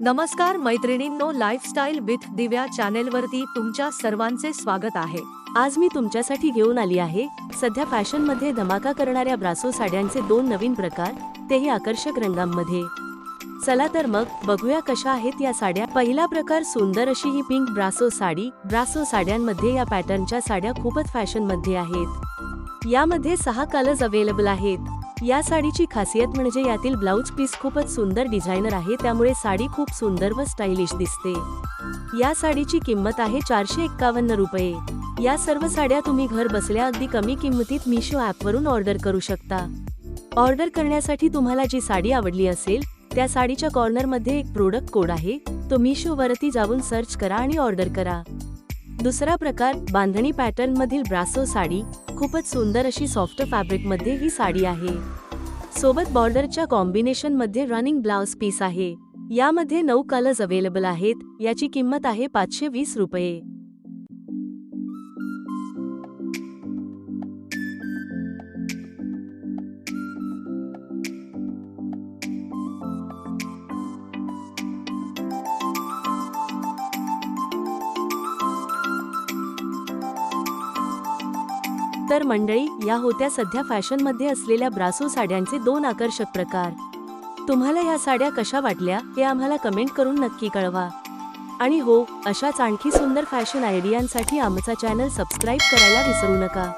नमस्कार मैत्रिणींनो lifestyle with दिव्या चॅनेलवरती तुमच्या सर्वांचे स्वागत आहे. आज मी तुमच्यासाठी घेऊन आली आहे सध्या फॅशनमध्ये धमाका करणाऱ्या ब्रासो साड्यांचे दोन नवीन प्रकार तेही आकर्षक रंगांमध्ये. चला तर मग बघूया कशा आहेत या साड्या. पहिला प्रकार सुंदर अशी ही पिंक ब्रासो साडी. ब्रासो साड्यांमध्ये या पॅटर्नच्या साड्या खूपच फॅशनमध्ये आहेत. यामध्ये सहा कलर्स अवेलेबल आहेत. या साडीची खासियत म्हणजे यातील ब्लाउज पीस खूपच सुंदर डिझायनर आहे त्यामुळे साडी खूप सुंदर व स्टायलिश दिसते. या साडीची किंमत आहे चारशे एक्कावन्न रुपये. या सर्व साड्या तुम्ही घर बसल्या अगदी कमी किंमतीत मिशो ॲपवरून ऑर्डर करू शकता. ऑर्डर करण्यासाठी तुम्हाला जी साडी आवडली असेल त्या साडीच्या कॉर्नरमध्ये एक प्रोडक्ट कोड आहे तो मिशो वरती जाऊन सर्च करा आणि ऑर्डर करा. दुसरा प्रकार बांधणी पॅटर्न मधील ब्रासो साडी. खूपच सुंदर अशी सॉफ्ट फॅब्रिकमध्ये ही साडी आहे. सोबत बॉर्डरच्या कॉम्बिनेशनमध्ये रनिंग ब्लाउज पीस आहे. यामध्ये नऊ कलर्स अवेलेबल आहेत. याची किंमत आहे पाचशे वीस रुपये. तर मंडळी या होत्या सध्या फॅशनमध्ये असलेल्या ब्रासो साड्यांचे दोन आकर्षक प्रकार. तुम्हाला ह्या साड्या कशा वाटल्या हे आम्हाला कमेंट करून नक्की कळवा. आणि हो अशाच आणखी सुंदर फॅशन आयडियांसाठी आमचा चॅनल सबस्क्राईब करायला विसरू नका.